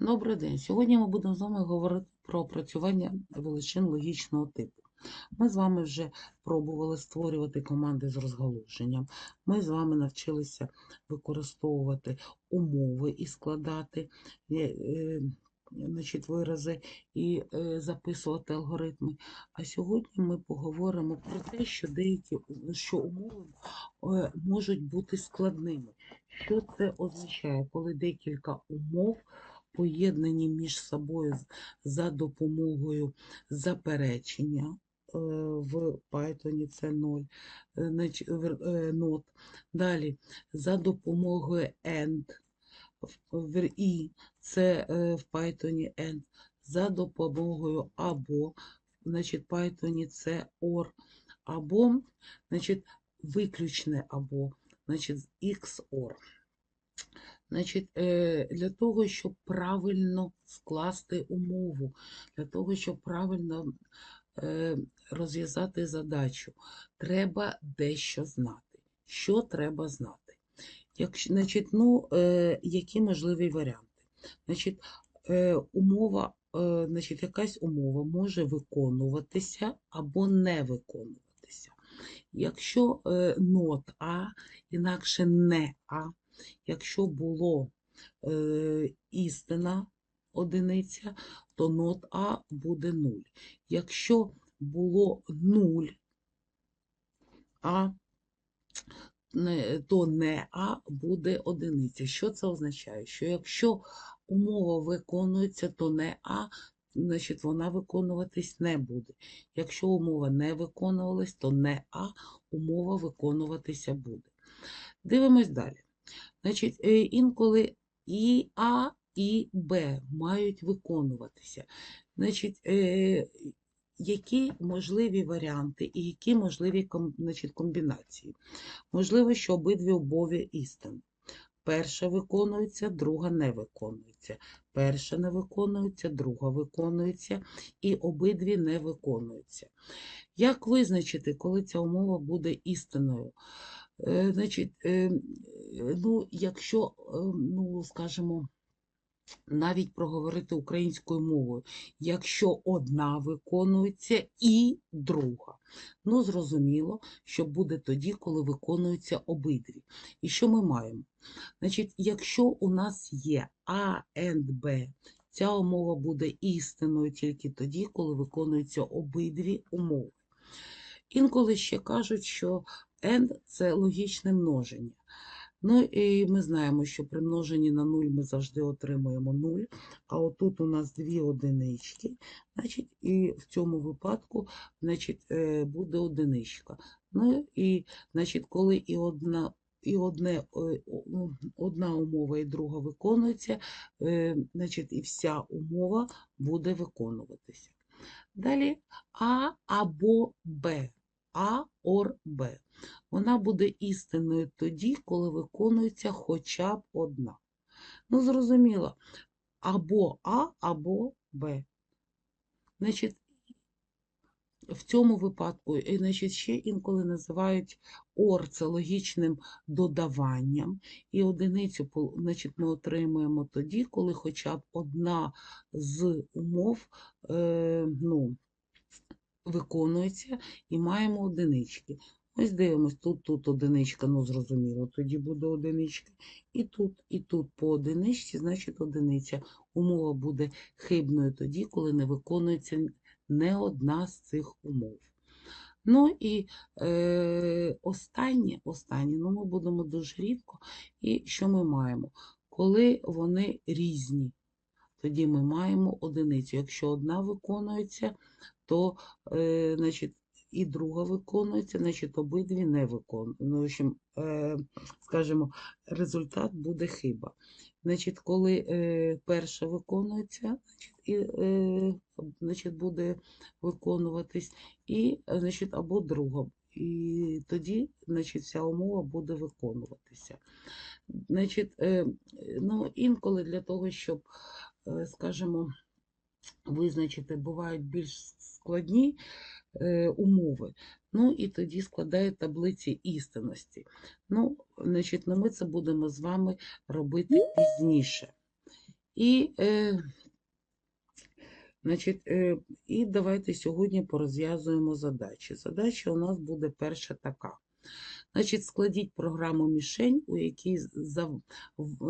Добрий день. Сьогодні ми будемо з вами говорити про опрацювання величин логічного типу. Ми з вами вже пробували створювати команди з розгалуженням. Ми з вами навчилися використовувати умови і складати е, е, значить, вирази і е, записувати алгоритми. А сьогодні ми поговоримо про те, що деякі що умови можуть бути складними. Що це означає, коли декілька умов поєднані між собою за допомогою заперечення. е, В Python це 0, нот. Далі за допомогою AND в- I це е, в Python AND, за допомогою або, значить, в Python це OR, або, значить, виключне або, значить, XOR. Значить, е, для того, щоб правильно скласти умову, для того, щоб правильно е, розв'язати задачу, треба дещо знати. Що треба знати? Якщо, значить, ну, е, які можливі варіанти? Значить, умова, значить, якась умова може виконуватися або не виконуватися. Якщо нот А, інакше не А, якщо було е, істина одиниця, то нот А буде 0. Якщо було 0 А, то не А буде одиниця. Що це означає? Що якщо умова виконується, то не А, значить вона виконуватись не буде. Якщо умова не виконувалась, то не А, умова виконуватися буде. Дивимось далі. Значить, е, інколи і А, і Б мають виконуватися. Значить, е, які можливі варіанти і які можливі значить, комбінації? Можливо, що обидві умови істин. Перша виконується, друга не виконується. Перша не виконується, друга виконується, і обидві не виконуються. Як визначити, коли ця умова буде істинною? Е, Значить, е, е, ну, якщо, ну, скажімо, навіть проговорити українською мовою, якщо одна виконується і друга. Ну, зрозуміло, що буде тоді, коли виконуються обидві. І що ми маємо? Значить, якщо у нас є А Б, ця умова буде істинною тільки тоді, коли виконуються обидві умови. Інколи ще кажуть, що AND – це логічне множення. Ну і ми знаємо, що при множенні на 0 ми завжди отримуємо 0, а отут у нас дві одинички, значить, і в цьому випадку значить, е, буде одиничка. Ну і значить, коли і одна, і одне, е, одна умова і друга виконується, е, значить, і вся умова буде виконуватися. Далі А або Б. А ор Б. Вона буде істинною тоді, коли виконується хоча б одна. Ну, зрозуміло, або А, або Б. Значить, в цьому випадку, значить, ще інколи називають OR це логічним додаванням, і одиницю значить, ми отримуємо тоді, коли хоча б одна з умов е, ну, виконується і маємо одинички. Ось дивимось, тут, тут одиничка, ну зрозуміло, тоді буде одиничка. І тут, і тут по одиничці, значить одиниця. Умова буде хибною тоді, коли не виконується не одна з цих умов. Ну і е, останнє, останнє, ну ми будемо дуже рідко. І що ми маємо? Коли вони різні, тоді ми маємо одиницю. Якщо одна виконується, то е, значить, і друга виконується, значить обидві не виконують. Ну, в общем, е, скажімо, результат буде хиба. Значить, коли е, перша виконується, значить, і, е, значить, буде виконуватись, і, значить, або друга. І тоді, значить, вся умова буде виконуватися. Значить, е, ну, інколи для того, щоб, е, скажімо, визначити, бувають більш складні е, умови. Ну і тоді складають таблиці істинності. Ну, значить, ну, ми це будемо з вами робити пізніше. І, е, значить, е, і давайте сьогодні порозв'язуємо задачі. Задача у нас буде перша така. Значить, складіть програму мішень, у якій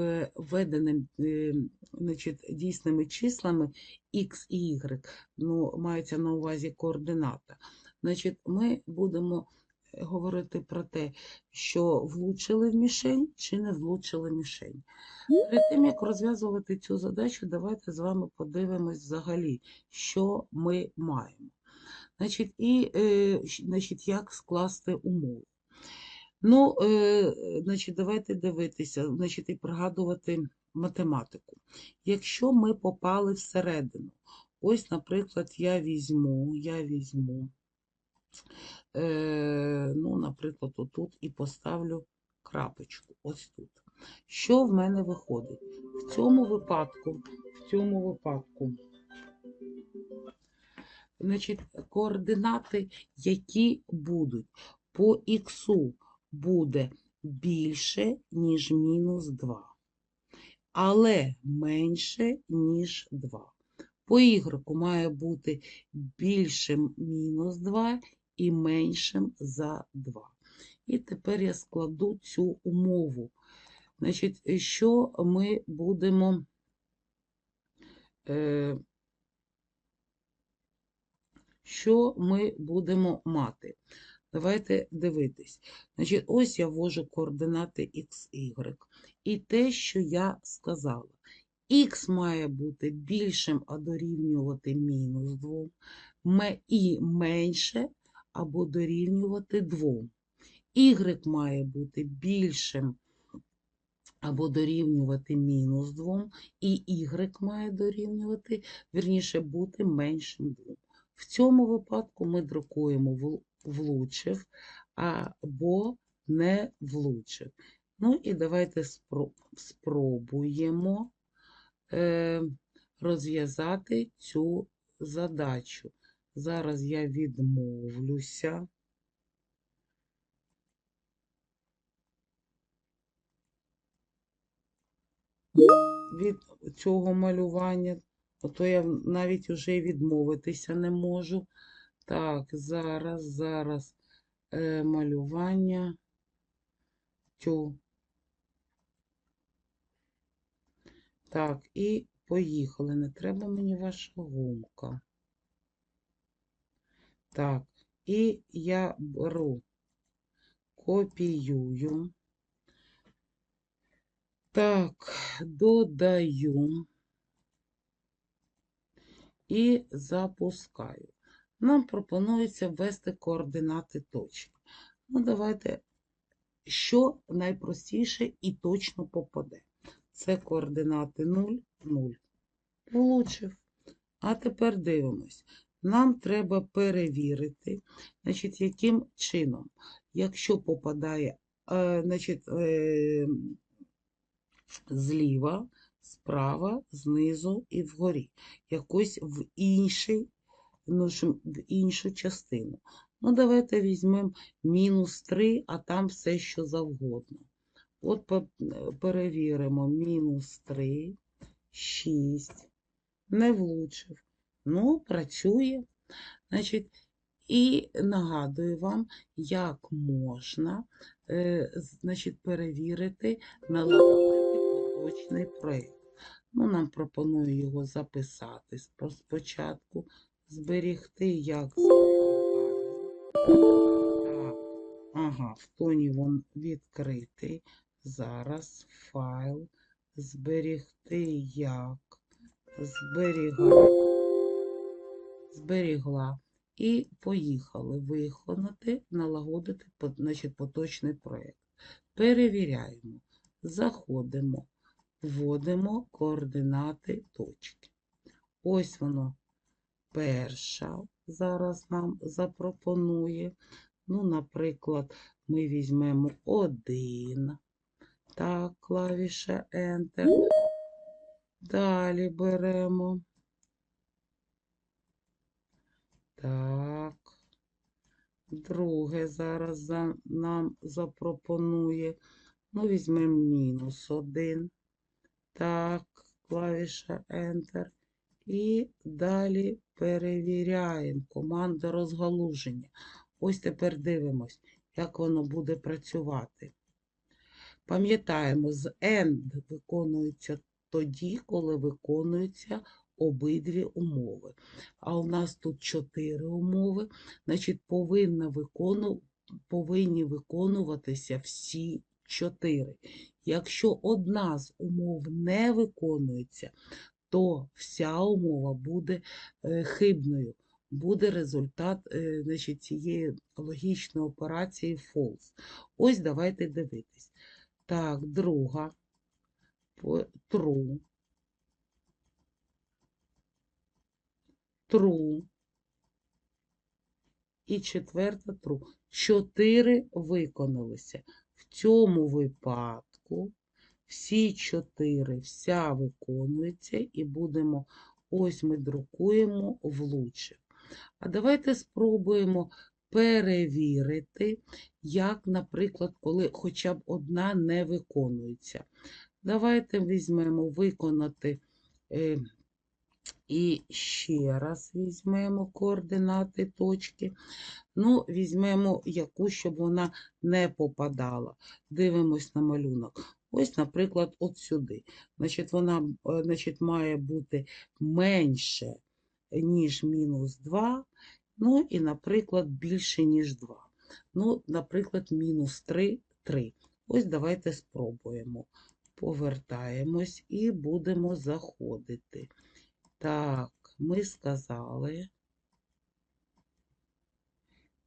е, введеним е, значить, дійсними числами x і y, ну, мається на увазі координата. Значить, ми будемо е, говорити про те, що влучили в мішень чи не влучили мішень. Перед тим, як розв'язувати цю задачу, давайте з вами подивимось взагалі, що ми маємо. Значить, і значить, як скласти умову. Ну, е, значить, давайте дивитися, значить, і пригадувати математику. Якщо ми попали всередину, ось, наприклад, я візьму, я візьму, е, ну, наприклад, отут і поставлю крапочку, ось тут. Що в мене виходить? В цьому випадку, в цьому випадку, значить, координати, які будуть по іксу буде більше, ніж мінус 2, але менше, ніж 2. По ігреку має бути більшим мінус 2 і меншим за 2. І тепер я складу цю умову. Значить, що ми будемо е, що ми будемо мати? Давайте дивитись. Значить, ось я ввожу координати x, y. І те, що я сказала. Х має бути більшим, а дорівнювати мінус 2, ме- і менше або дорівнювати 2. Y має бути більшим або дорівнювати мінус 2, і y має дорівнювати, вірніше, бути меншим 2. В цьому випадку ми друкуємо влучив або не влучив. Ну і давайте спро- спробуємо е, розв'язати цю задачу. Зараз я відмовлюся. від цього малювання, то я навіть уже відмовитися не можу. Так, зараз, зараз е, малювання. Тю. Так, і поїхали. Не треба мені ваша гумка. Так, і я беру, копіюю. Так, додаю і запускаю. Нам пропонується ввести координати точки. Ну, давайте, що найпростіше і точно попаде. Це координати 0, 0. Влучив. А тепер дивимось. Нам треба перевірити, значить, яким чином, якщо попадає, е, значить, е, зліва, справа, знизу і вгорі. Якось в інший, в іншу частину. Ну, давайте візьмемо мінус 3, а там все, що завгодно. От перевіримо мінус 3, 6, не влучив. Ну, працює. Значить, і нагадую вам, як можна е, значить, перевірити налагодити поточний проєкт. Ну, нам пропоную його записати спочатку, зберігти як. Так, ага, в тоні він відкритий. Зараз файл зберігти як зберігати. Зберігла. І поїхали виконати, налагодити значить, поточний проєкт. Перевіряємо. Заходимо, вводимо координати точки. Ось воно перша зараз нам запропонує. Ну, наприклад, ми візьмемо один. Так, клавіша Enter. Далі беремо. Так. Друге зараз за, нам запропонує. Ну, візьмемо мінус один. Так, клавіша Enter. І далі перевіряємо команда розгалуження. Ось тепер дивимось, як воно буде працювати. Пам'ятаємо, з AND виконується тоді, коли виконуються обидві умови. А у нас тут чотири умови, значить, повинна викону... повинні виконуватися всі чотири. Якщо одна з умов не виконується, то вся умова буде е, хибною. Буде результат е, значить, цієї логічної операції false. Ось давайте дивитись. Так, друга true. True. І четверта true. Чотири виконалися. В цьому випадку всі чотири, вся виконується, і будемо, ось ми друкуємо влучив. А давайте спробуємо перевірити, як, наприклад, коли хоча б одна не виконується. Давайте візьмемо виконати е, і ще раз візьмемо координати точки. Ну, візьмемо яку, щоб вона не попадала. Дивимось на малюнок. Ось, наприклад, от сюди. Значить, вона е, значить, має бути менше, ніж мінус 2. Ну, і, наприклад, більше, ніж 2. Ну, наприклад, мінус 3, 3. Ось давайте спробуємо. Повертаємось і будемо заходити. Так, ми сказали,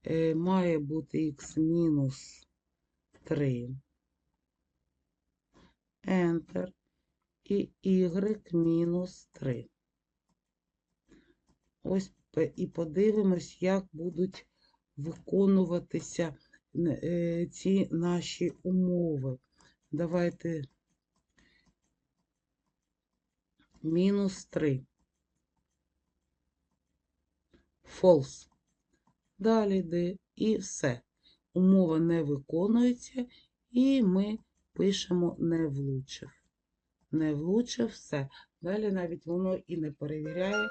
е, має бути х мінус 3. Enter. І y мінус 3. Ось і подивимось, як будуть виконуватися е, ці наші умови. Давайте мінус 3. False. Далі йде і все. Умова не виконується, і ми пишемо не влучив. Не влучив все. Далі навіть воно і не перевіряє,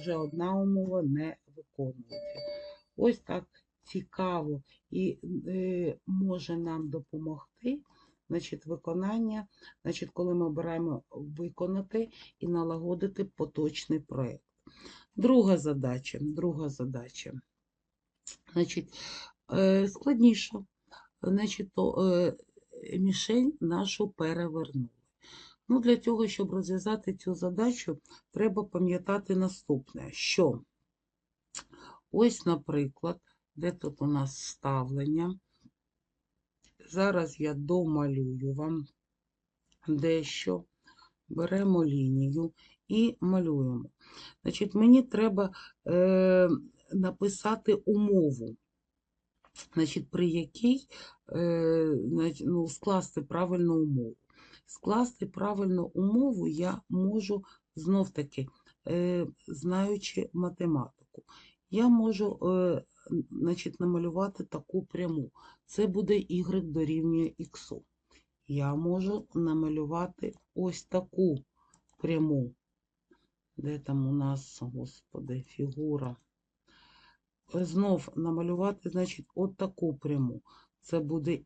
вже одна умова не виконується. Ось так цікаво і е, може нам допомогти. Значить, виконання, значить, коли ми обираємо виконати і налагодити поточний проєкт. Друга задача. Друга задача. Значить, е, складніша. Значить, то, е, мішень нашу перевернули. Ну, для того, щоб розв'язати цю задачу, треба пам'ятати наступне, що ось, наприклад, де тут у нас ставлення. Зараз я домалюю вам дещо. Беремо лінію і малюємо. Значить, мені треба е, написати умову, значить, при якій е, ну, скласти правильну умову. Скласти правильну умову я можу знов-таки, е, знаючи математику. Я можу е, значить, намалювати таку пряму. Це буде y дорівнює х. Я можу намалювати ось таку пряму. Де там у нас, господи, фігура? Знов намалювати, значить, от таку пряму. Це буде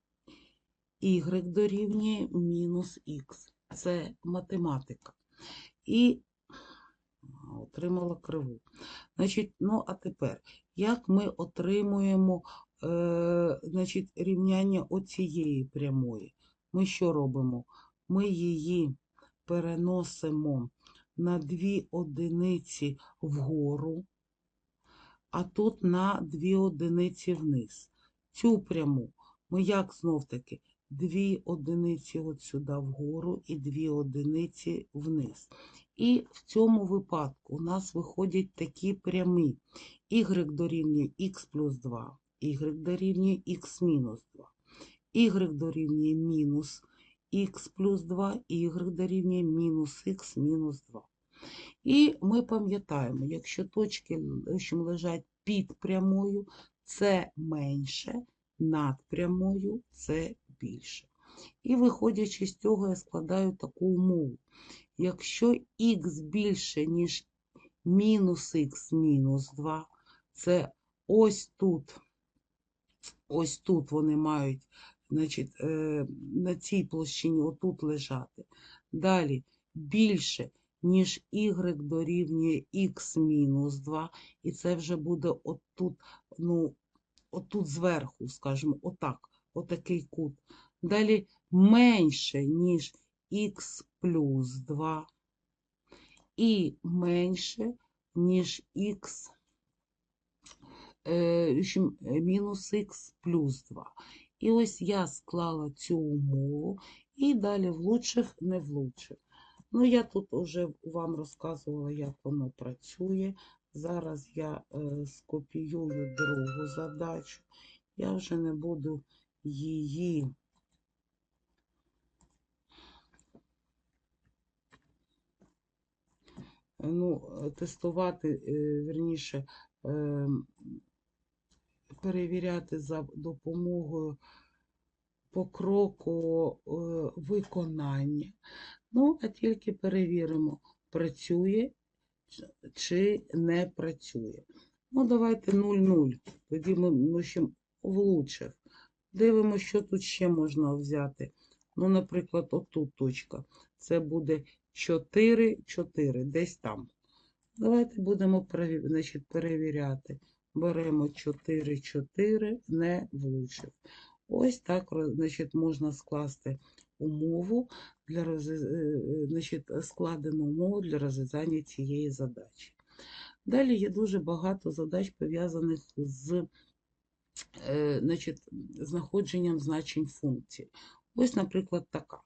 y дорівнює мінус х. Це математика. І отримала криву. Значить, ну, а тепер, як ми отримуємо е, значить, рівняння оцієї прямої? Ми що робимо? Ми її переносимо на дві одиниці вгору, а тут на дві одиниці вниз. Цю пряму ми як знов-таки? Дві одиниці от сюди вгору і дві одиниці вниз. І в цьому випадку у нас виходять такі прямі. y дорівнює х плюс 2, y дорівнює х мінус 2, y дорівнює мінус х плюс 2, y дорівнює мінус х мінус 2. І ми пам'ятаємо, якщо точки лежать під прямою, це менше, над прямою це більше. І виходячи з цього, я складаю таку умову. Якщо х більше, ніж мінус х мінус 2, це ось тут, ось тут вони мають значить, е, на цій площині отут лежати. Далі більше, ніж y дорівнює х мінус 2, і це вже буде отут, ну, отут зверху, скажімо, отак, отакий кут. Далі менше, ніж х плюс 2, і менше, ніж х е, мінус х плюс 2. І ось я склала цю умову і далі влучив, не влучив. Ну, я тут вже вам розказувала, як воно працює. Зараз я е, скопіюю другу задачу. Я вже не буду її ну, тестувати, е, вірніше, е, перевіряти за допомогою покрокового е, виконання. Ну, а тільки перевіримо, працює чи не працює. Ну, давайте 0,0. Тоді ми, ще влучив. Дивимося, що тут ще можна взяти. Ну, наприклад, отут точка. Це буде 4, 4, десь там. Давайте будемо значить, перевіряти. Беремо 4, 4, не влучив. Ось так значить, можна скласти умову для роз... е, значить, складену умову для розв'язання цієї задачі. Далі є дуже багато задач, пов'язаних з е, значить, знаходженням значень функцій. Ось, наприклад, така.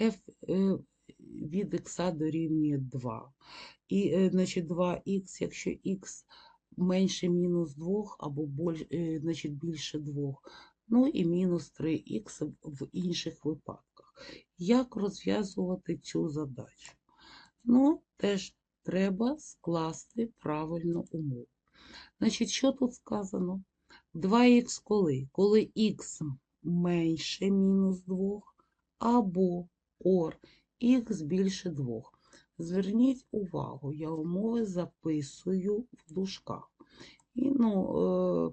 f е, від х дорівнює 2. І, е, значить, 2х, якщо х менше мінус 2 або значить, більше 2. Ну і мінус 3х в інших випадках. Як розв'язувати цю задачу? Ну, теж треба скласти правильну умову. Значить, що тут сказано? 2х коли? Коли х менше мінус 2 або ор х більше 2. Зверніть увагу, я умови записую в дужках. І, ну,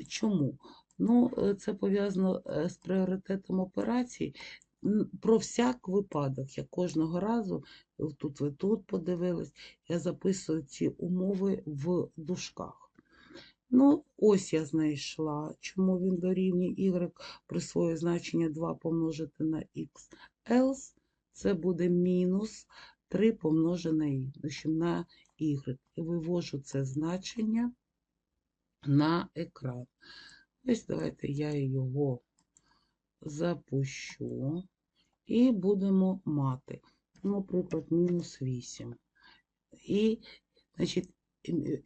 е, чому? Ну, е, це пов'язано е, з пріоритетом операцій. Про всяк випадок, я кожного разу, е, тут ви тут подивились, я записую ці умови в дужках. Ну, ось я знайшла, чому він дорівнює y присвоює значення 2 помножити на x. Else це буде мінус 3 помножене на y. І вивожу це значення на екран. Ось давайте я його запущу. І будемо мати, наприклад, мінус 8. І, значить,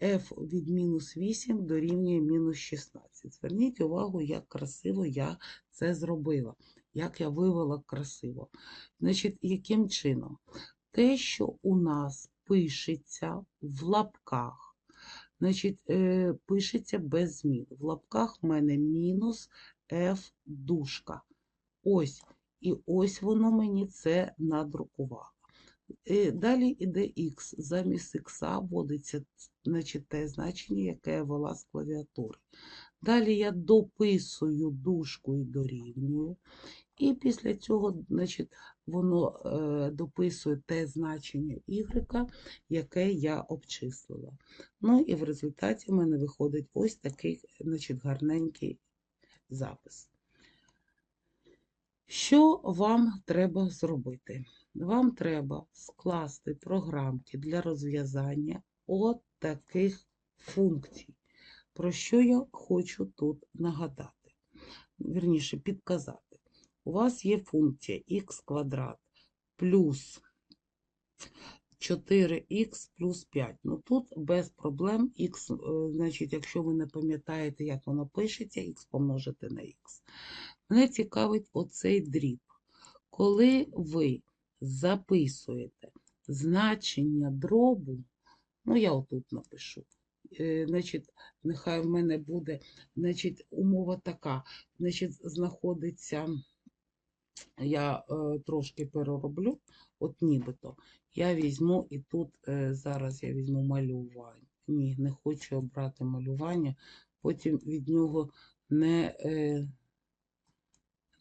f від мінус 8 дорівнює мінус 16. Зверніть увагу, як красиво я це зробила, як я вивела красиво. Значить, яким чином? Те, що у нас пишеться в лапках, значить, е, пишеться без змін. В лапках в мене мінус f дужка. Ось. І ось воно мені це надрукувало. Е, Далі йде х. Замість х вводиться значить, те значення, яке я ввела з клавіатури. Далі я дописую дужку і дорівнюю. І після цього значить, воно е, дописує те значення y, яке я обчислила. Ну і в результаті в мене виходить ось такий значить, гарненький запис. Що вам треба зробити? Вам треба скласти програмки для розв'язання от таких функцій. Про що я хочу тут нагадати? Вірніше, підказати. У вас є функція х квадрат плюс 4х плюс 5. Ну тут без проблем х, е, значить, якщо ви не пам'ятаєте, як воно пишеться, х помножити на х. Мене цікавить оцей дріб. Коли ви записуєте значення дробу, ну я отут напишу, е, значить, нехай в мене буде, значить, умова така, значить, знаходиться я е, трошки перероблю, от нібито. Я візьму і тут е, зараз я візьму малювання. Ні, не хочу обрати малювання, потім від нього не. Е,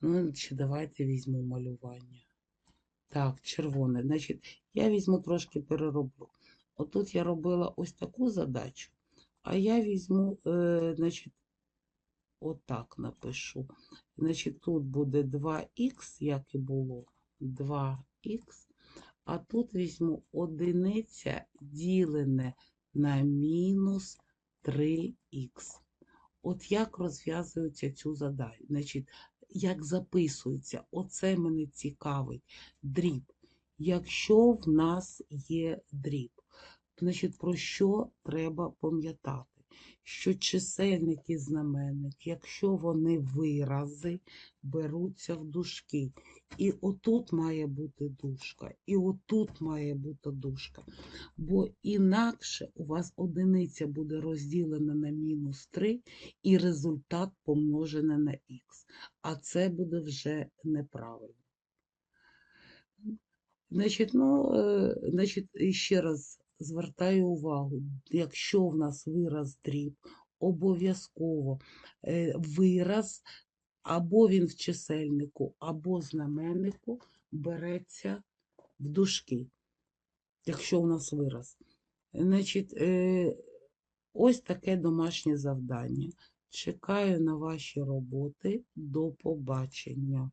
ну, чи давайте візьму малювання. Так, червоне. Значить, я візьму трошки перероблю. Отут я робила ось таку задачу, а я візьму, е, значить, отак напишу. Значить, тут буде 2х, як і було, 2х, а тут візьму одиниця ділене на мінус 3х. От як розв'язується цю задачу? Значить, як записується, оце мене цікавить дріб. Якщо в нас є дріб, значить про що треба пам'ятати? Що чисельник і знаменник, якщо вони вирази, беруться в дужки. І отут має бути дужка, і отут має бути дужка. Бо інакше у вас одиниця буде розділена на мінус 3, і результат помножене на х. А це буде вже неправильно. Значить, ну, е, значить, ще раз звертаю увагу, якщо в нас вираз дріб, обов'язково е, вираз або він в чисельнику, або знаменнику береться в дужки, якщо у нас вираз. Значить, е, ось таке домашнє завдання. Чекаю на ваші роботи. До побачення.